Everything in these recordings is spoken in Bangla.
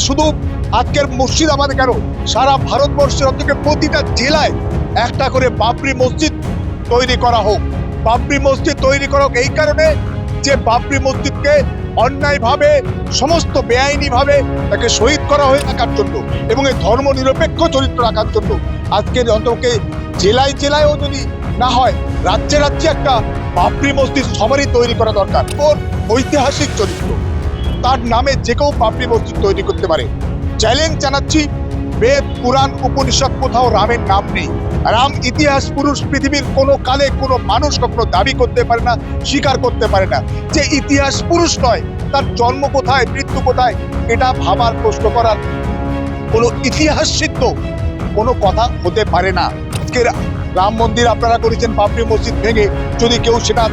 শুধু আজকের মুর্শিদাবাদে কেন? সারা ভারতবর্ষের অন্তত প্রতিটা জেলায় একটা করে বাবরি মসজিদ তৈরি করা হোক। বাবরি মসজিদ তৈরি করা হোক এই কারণে যে বাবরি মসজিদকে অন্যায়ভাবে, সমস্ত বেআইনিভাবে তাকে শহীদ করা হয়ে থাকার জন্য এবং এই ধর্ম নিরপেক্ষ চরিত্র রাখার জন্য আজকের অন্তকে জেলায় জেলায়ও যদি না হয়, রাজ্যে রাজ্যে একটা বাবরি মসজিদ সবারই তৈরি করা দরকার। ঐতিহাসিক চরিত্র। তার নামে যে কেউ পাপড়ি মসজিদ তৈরি করতে পারে। চ্যালেঞ্জ জানাচ্ছি, বেদ পুরাণ উপনিষদ কোথাও রামের নাম নেই। রাম ইতিহাস, পুরুষ, পৃথিবীর কোনো কালে কোনো মানুষ কখনো দাবি করতে পারে না, স্বীকার করতে পারে না। যে ইতিহাস পুরুষ নয়, তার জন্ম কোথায়, মৃত্যু কোথায়, এটা ভাবার প্রশ্ন করার কোনো ইতিহাস সিদ্ধ কোনো কথা হতে পারে না। আজকে রাম মন্দির আপনারা করেছেন বাবরি মসজিদ ভেঙে, যদি কেউ সেটা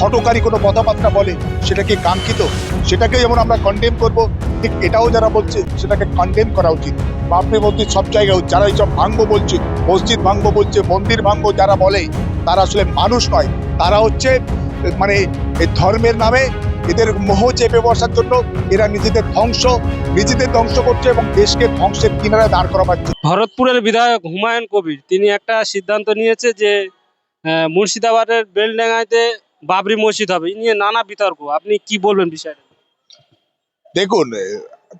হটকারী কোনো কথাবার্তা বলে, সেটা কি কাঙ্ক্ষিত? সেটাকে যেমন আমরা কন্ডেম করব, ঠিক এটাও যারা বলছে, সেটাকে কন্ডেম করা উচিত। বাবরি মসজিদ সব জায়গায় যারা এইসব ভাঙবো বলছে, মসজিদ ভাঙবো বলছে, মন্দির ভাঙবো যারা বলে, তারা আসলে মানুষ নয়। তারা হচ্ছে মানে এই ধর্মের নামে এদের মোহ চেপে বসার জন্য এরা নিজেদের ধ্বংস নিজেদের ধ্বংস করছে এবং দেশকে ধ্বংসের কিনারায় দাঁড় করা পাচ্ছে ভরতপুরের বিধায়ক হুমায়ুন কবির, তিনি একটা সিদ্ধান্ত নিয়েছে যে মুর্শিদাবাদের বেলডাঙ্গাইতে বাবরি মসজিদ হবে নিয়ে নানা বিতর্ক। আপনি কি বলবেন বিষয়টা? দেখুন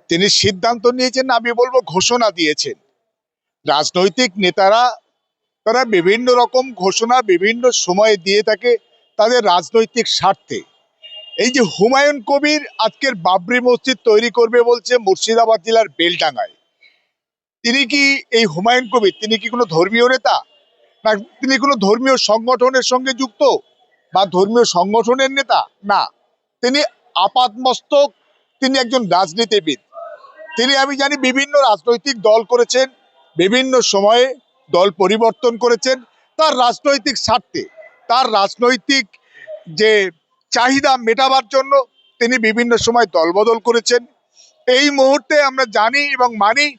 তিনি সিদ্ধান্ত নিয়েছেন, আমি বলব ঘোষণা দিয়েছেন। রাজনৈতিক নেতারা, তারা বিভিন্ন রকম ঘোষণা বিভিন্ন সময়ে দিয়ে থাকে তাদের রাজনৈতিক স্বার্থে। এই যে হুমায়ুন কবির আজকের বাবরি মসজিদ তৈরি করবে বলছে মুর্শিদাবাদ জেলার বেলডাঙ্গায়। তিনি কি এই হুমায়ুন কবির, তিনি কি কোনো ধর্মীয় নেতা? না, তিনি কোনো ধর্মীয় সংগঠনের সঙ্গে যুক্ত? বা ধর্মীয় সংগঠনের নেতা? না। তিনি আপাতমস্তক, তিনি একজন রাজনীতিবিদ। তিনি, আমি জানি, বিভিন্ন রাজনৈতিক দল করেছেন, বিভিন্ন সময়ে দল পরিবর্তন করেছেন। তার রাজনৈতিক স্বার্থে, তার রাজনৈতিক যে চাহিদা মেটাবার জন্য তিনি বিভিন্ন সময় দলবদল করেছেন। এই মুহূর্তে আমরা জানি এবং মানি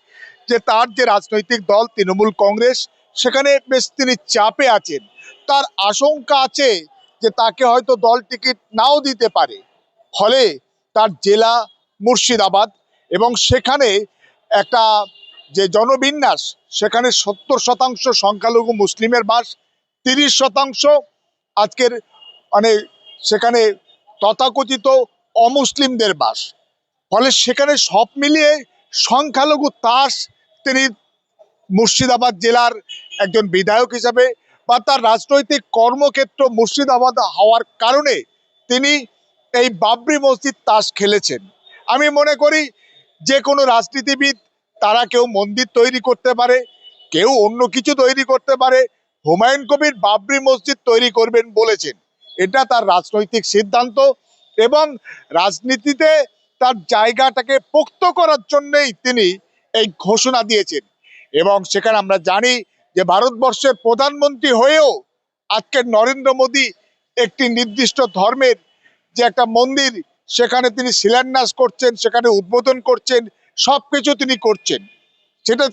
যে তার যে রাজনৈতিক দল তৃণমূল কংগ্রেস, সেখানে বেশ তিনি চাপে আছেন। তার আশঙ্কা আছে যে তাকে হয়তো দল টিকিট নাও দিতে পারে। ফলে তার জেলা মুর্শিদাবাদ এবং সেখানে একটা যে জনবিন্যাস, সেখানে সত্তর শতাংশ সংখ্যালঘু মুসলিমের বাস, তিরিশ শতাংশ আজকের মানে সেখানে তথাকথিত অমুসলিমদের বাস। ফলে সেখানে সব মিলিয়ে সংখ্যালঘু তাস তিনি মুর্শিদাবাদ জেলার একজন বিধায়ক হিসাবে বা তার রাজনৈতিক কর্মক্ষেত্র মুর্শিদাবাদ হওয়ার কারণে তিনি এই বাবরি মসজিদ তাস খেলেছেন। আমি মনে করি যে কোনো রাজনীতিবিদ, তারা কেউ মন্দির তৈরি করতে পারে, কেউ অন্য কিছু তৈরি করতে পারে, হুমায়ুন কবির বাবরি মসজিদ তৈরি করবেন বলেছেন। এটা তার রাজনৈতিক সিদ্ধান্ত এবং রাজনীতিতে তার জায়গাটাকে পোক্ত করার জন্যেই তিনি এই ঘোষণা দিয়েছেন এবং সেখানে আমরা জানি যে ভারতবর্ষের প্রধানমন্ত্রী হয়েও আজকের নরেন্দ্র মোদী একটি নির্দিষ্ট ধর্মের যে একটা মন্দির, সেখানে তিনি শিলান্যাস করছেন, সেখানে উদ্বোধন করছেন সব কিছু তিনি করছেন। সেটা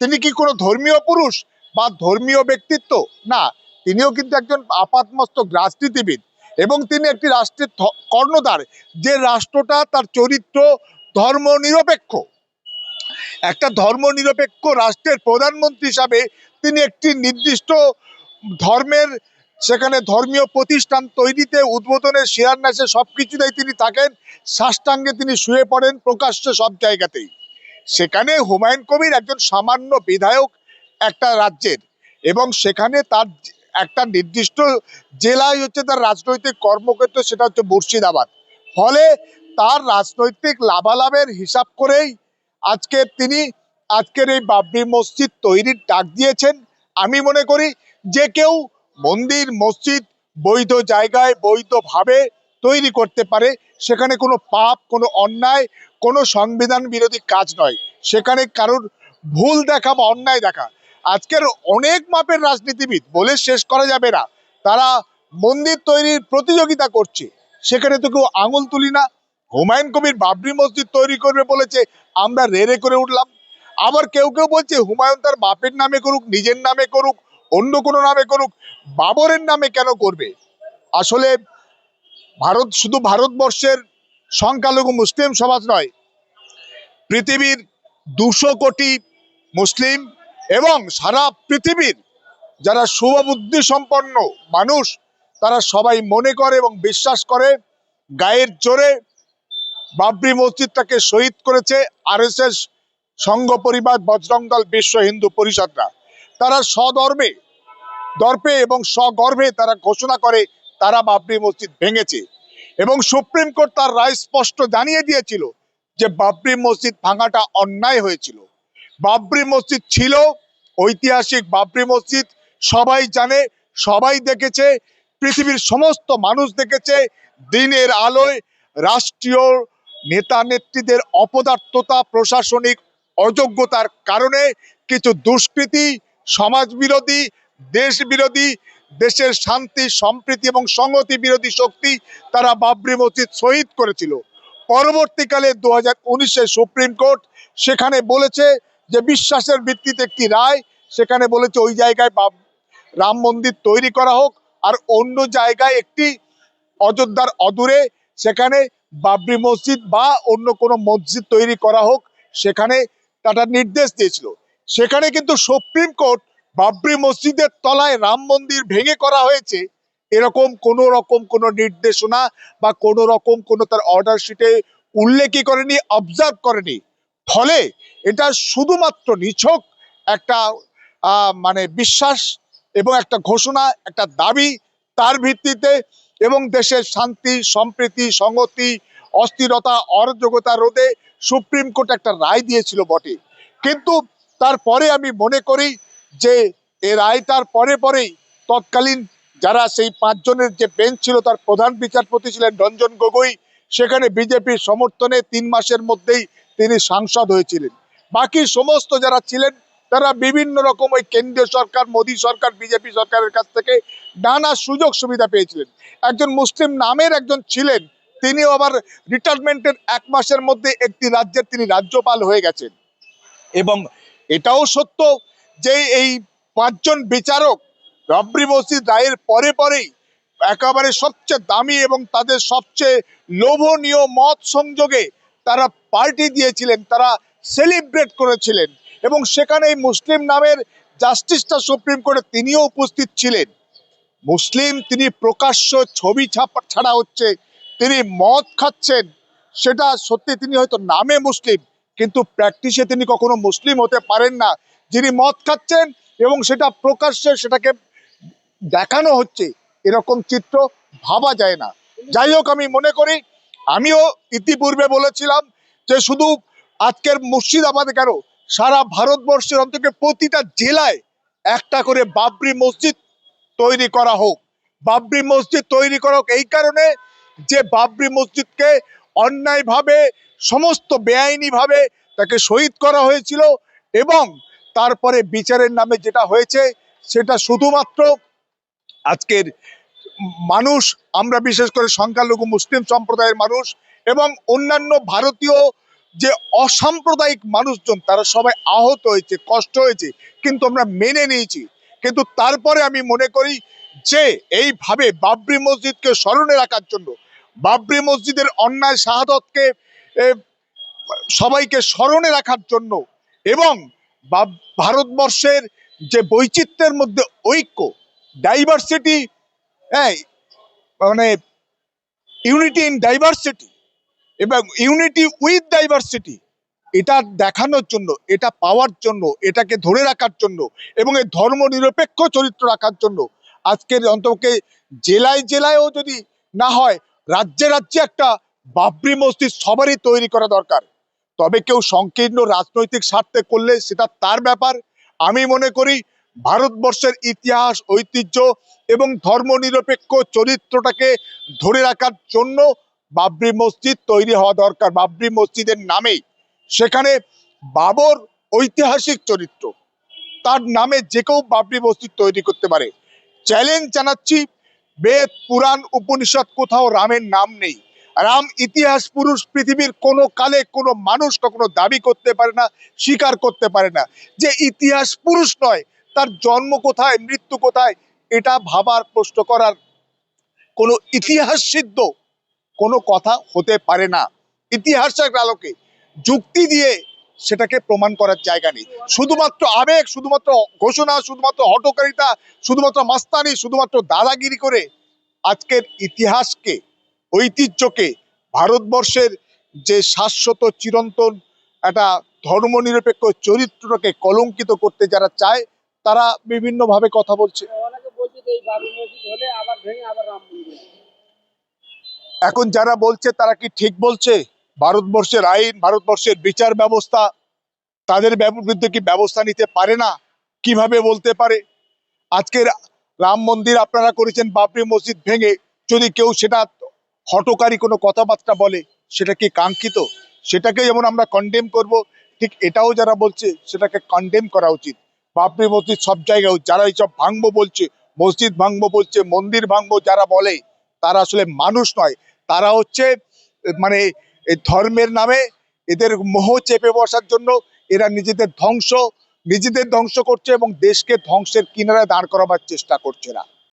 তিনি কি কোনো ধর্মীয় পুরুষ বা ধর্মীয় ব্যক্তিত্ব? না, তিনিও কিন্তু একজন আপাতমস্তক রাজনীতিবিদ এবং তিনি একটি রাষ্ট্রের কর্ণধার। যে রাষ্ট্রটা তার চরিত্র ধর্ম নিরপেক্ষ একটা ধর্ম নিরপেক্ষ রাষ্ট্রের প্রধানমন্ত্রী হিসাবে তিনি একটি নির্দিষ্ট ধর্মের, সেখানে ধর্মীয় প্রতিষ্ঠান তৈরিতে উদ্বোধনে শিলান্যাসে সব কিছুতেই তিনি থাকেন, সাষ্টাঙ্গে তিনি শুয়ে পড়েন প্রকাশ্য সব জায়গাতেই। সেখানে হুমায়ুন কবির একজন সামান্য বিধায়ক একটা রাজ্যের এবং সেখানে তার একটা নির্দিষ্ট জেলায় হচ্ছে তার রাজনৈতিক কর্মক্ষেত্র, সেটা হচ্ছে মুর্শিদাবাদ। ফলে তার রাজনৈতিক লাভালাভের হিসাব করেই আজকে তিনি, আজকের এই বাবরি মসজিদ তৈরির ডাক দিয়েছেন। আমি মনে করি যে কেউ মন্দির, মসজিদ বৈধ জায়গায় বৈধভাবে তৈরি করতে পারে, সেখানে কোনো পাপ, কোনো অন্যায়, কোনো সংবিধান বিরোধী কাজ নয়। সেখানে কারোর ভুল দেখা বা অন্যায় দেখা। আজকের অনেক মাপের রাজনীতিবিদ বলে শেষ করা যাবে না। তারা মন্দির তৈরির প্রতিযোগিতা করছে। সেখানে তো কেউ আঙুল তুলি না। হুমায়ুন কবির বাবরি মসজিদ তৈরি করবে বলেছে। আমরা রেড়ে করে উঠলাম। আবার কেউ কেউ বলছে, হুমায়ুন তার বাপের নামে করুক, নিজের নামে করুক, অন্য কোনো নামে করুক, বাবরের নামে কেন করবে? আসলে ভারত শুধু ভারতবর্ষের সংখ্যালঘু মুসলিম সমাজ নয়, পৃথিবীর দুশো কোটি মুসলিম এবং সারা পৃথিবীর যারা শুভবুদ্ধি সম্পন্ন মানুষ, তারা সবাই মনে করে এবং বিশ্বাস করে, গায়ের জোরে বাবরি মসজিদটাকে শহীদ করেছে আরএসএস সংঘ পরিবার বজরং দল বিশ্ব হিন্দু পরিষদরা। তারা সদর্মে দর্পে এবং সগর্ভে তারা ঘোষণা করে তারা বাবরি মসজিদ ভেঙেছে এবং সুপ্রিম কোর্ট তার রায় স্পষ্ট জানিয়ে দিয়েছিল যে বাবরি মসজিদ ভাঙাটা অন্যায় হয়েছিল। বাবরি মসজিদ ছিল ঐতিহাসিক বাবরি মসজিদ, সবাই জানে, সবাই দেখেছে, পৃথিবীর সমস্ত মানুষ দেখেছে, দিনের আলোয় রাষ্ট্রীয় নেতা নেত্রীদের অপদার্থতা, প্রশাসনিক অযোগ্যতার কারণে কিছু দুষ্কৃতী সমাজ বিরোধী দেশ বিরোধী দেশের শান্তি, সম্প্রীতি এবং সংহতি বিরোধী শক্তি তারা বাবরি মসজিদ শহীদ করেছিল। পরবর্তীকালে দু হাজার সুপ্রিম কোর্ট সেখানে বলেছে যে বিশ্বাসের ভিত্তিতে একটি রায়, সেখানে বলেছে ওই জায়গায় বাব- রাম মন্দির তৈরি করা হোক আর অন্য জায়গায় একটি অযোধ্যার অদূরে সেখানে বাবরি মসজিদ বা অন্য কোনো মসজিদ তৈরি করা হোক, সেখানে তারা নির্দেশ দিয়েছিল। সেখানে কিন্তু সুপ্রিম কোর্ট বাবরি মসজিদের তলায় রাম মন্দির ভেঙে করা হয়েছে, এরকম কোন রকম কোনো নির্দেশনা বা কোন রকম কোনো তার অর্ডার শিটে উল্লেখই করেনি অবজার্ভ করেনি। ফলে এটা শুধুমাত্র নিছক একটা মানে বিশ্বাস এবং একটা ঘোষণা, একটা দাবি, তার ভিত্তিতে এবং দেশের শান্তি, সম্প্রীতি, সংহতি, অস্থিরতা, অরাজকতা রোধে সুপ্রিম কোর্ট একটা রায় দিয়েছিল বটে। কিন্তু তারপরে আমি মনে করি যে এ রায়টার পরে পরেই তৎকালীন যারা সেই পাঁচজনের যে বেঞ্চ ছিল, তার প্রধান বিচারপতি ছিলেন রঞ্জন গগৈ, সেখানে বিজেপির সমর্থনে তিন মাসের মধ্যেই তিনি সাংসদ হয়েছিলেন। বাকি সমস্ত যারা ছিলেন তারা বিভিন্ন রকম ওই কেন্দ্রীয় সরকার, মোদী সরকার, বিজেপি সরকারের কাছ থেকে নানা সুযোগ সুবিধা পেয়েছিলেন। একজন মুসলিম নামের একজন ছিলেন, তিনিও আবার রিটায়ারমেন্টের এক মাসের মধ্যে একটি রাজ্যের তিনি রাজ্যপাল হয়ে গেছেন। এবং এটাও সত্য যে এই পাঁচজন বিচারক রাবরি মসজিদ রায়ের পরে পরেই একেবারে সবচেয়ে দামি এবং তাদের সবচেয়ে লোভনীয় মত সংযোগে তারা পার্টি দিয়েছিলেন, তারা সেলিব্রেট করেছিলেন। এবং সেখানে এই মুসলিম নামের জাস্টিসটা সুপ্রিম কোর্টে তিনিও উপস্থিত ছিলেন। মুসলিম তিনি প্রকাশ্য ছবি ছাপা ছাড়া হচ্ছে, তিনি মদ খাচ্ছেন, সেটা সত্যি তিনি হয়তো নামে মুসলিম, কিন্তু প্র্যাকটিসে তিনি কখনো মুসলিম হতে পারেন না। যিনি মদ খাচ্ছেন এবং সেটা প্রকাশ্যে সেটাকে দেখানো হচ্ছে, এরকম চিত্র ভাবা যায় না। যাই হোক, আমি মনে করি, আমিও ইতিপূর্বে বলেছিলাম যে শুধু আজকের মুর্শিদাবাদে কেন সারা ভারতবর্ষের অন্তত প্রতিটা জেলায় একটা করে বাবরি মসজিদ তৈরি করা হোক। বাবরি মসজিদ তৈরি করা হোক এই কারণে যে বাবরি মসজিদকে অন্যায়ভাবে, সমস্ত বেআইনিভাবে তাকে শহীদ করা হয়েছিল এবং তারপরে বিচারের নামে যেটা হয়েছে সেটা শুধুমাত্র আজকের মানুষ, আমরা বিশেষ করে সংখ্যালঘু মুসলিম সম্প্রদায়ের মানুষ এবং অন্যান্য ভারতীয় যে অসাম্প্রদায়িক মানুষজন, তারা সবাই আহত হয়েছে, কষ্ট হয়েছে, কিন্তু আমরা মেনে নিয়েছি। কিন্তু তারপরে আমি মনে করি যে এইভাবে বাবরি মসজিদকে স্মরণে রাখার জন্য, বাবরি মসজিদের অন্যায় শাহাদতকে সবাইকে স্মরণে রাখার জন্য এবং ভারতবর্ষের যে বৈচিত্র্যের মধ্যে ঐক্য ডাইভার্সিটি হ্যাঁ মানে ইউনিটি ইন ডাইভার্সিটি এবং ইউনিটি উইথ ডাইভার্সিটি এটা দেখানোর জন্য, এটা পাওয়ার জন্য, এটাকে ধরে রাখার জন্য এবং এই ধর্ম নিরপেক্ষ চরিত্র রাখার জন্য আজকের অন্তকে জেলায় জেলায়ও যদি না হয়, রাজ্যে রাজ্যে একটা বাবরি মসজিদ সবারই তৈরি করা দরকার। তবে কেউ সংকীর্ণ রাজনৈতিক স্বার্থে করলে সেটা তার ব্যাপার। আমি মনে করি ভারতবর্ষের ইতিহাস, ঐতিহ্য এবং ধর্মনিরপেক্ষ চরিত্রটাকে ধরে রাখার জন্য বাবরি মসজিদ তৈরি হওয়া দরকার। বাবরি মসজিদের নামেই। সেখানে বাবর ঐতিহাসিক চরিত্র। তার নামে যে কেউ বাবরি মসজিদ তৈরি করতে পারে। চ্যালেঞ্জ জানাচ্ছি, বেদ, পুরাণ, উপনিষদ কোথাও রামের নাম নেই। রাম ইতিহাস, পুরুষ, পৃথিবীর কোনো কালে কোনো মানুষ কখনো দাবি করতে পারে না, স্বীকার করতে পারে না যে ইতিহাস পুরুষ নয়, তার জন্ম কোথায়, মৃত্যু কোথায়, এটা ভাবার প্রশ্ন করার কোনো ইতিহাস সিদ্ধ কোনো কথা হতে পারে না। ইতিহাসের আলোকে যুক্তি দিয়ে সেটাকে প্রমাণ করার জায়গা নেই। শুধুমাত্র আবেগ, শুধুমাত্র ঘোষণা, শুধুমাত্র হটকারিতা, শুধুমাত্র মাস্তানি, শুধুমাত্র দাদাগিরি করে আজকের ইতিহাসকে, ঐতিহ্যকে, ভারতবর্ষের যে শাশ্বত চিরন্তন একটা ধর্মনিরপেক্ষ চরিত্রটাকে কলঙ্কিত করতে যারা চায়, তারা বিভিন্নভাবে কথা বলছে। এখন যারা বলছে, তারা কি ঠিক বলছে? ভারতবর্ষের আইন, ভারতবর্ষের বিচার ব্যবস্থা, তাদের বিরুদ্ধে কি ব্যবস্থা নিতে পারে না? কীভাবে বলতে পারে? আজকের রাম মন্দির আপনারা করেছেন বাবরি মসজিদ ভেঙে, যদি কেউ সেটা হটকারী কোনো কথাবার্তা বলে, সেটা কি কাঙ্ক্ষিত? সেটাকে যেমন আমরা কন্ডেম করব, ঠিক এটাও যারা বলছে, সেটাকে কন্ডেম করা উচিত। বাবরি মসজিদ সব জায়গায়, যারা এইসব ভাঙবো বলছে, মসজিদ ভাঙবো বলছে, মন্দির ভাঙবো যারা বলে, তারা আসলে মানুষ নয়। তারা হচ্ছে মানে ধর্মের নামে এদের মোহ চেপে বসার জন্য এরা নিজেদের ধ্বংস নিজেদের ধ্বংস করছে এবং দেশকে ধ্বংসের কিনারায় দাঁড় করাবার চেষ্টা করছে না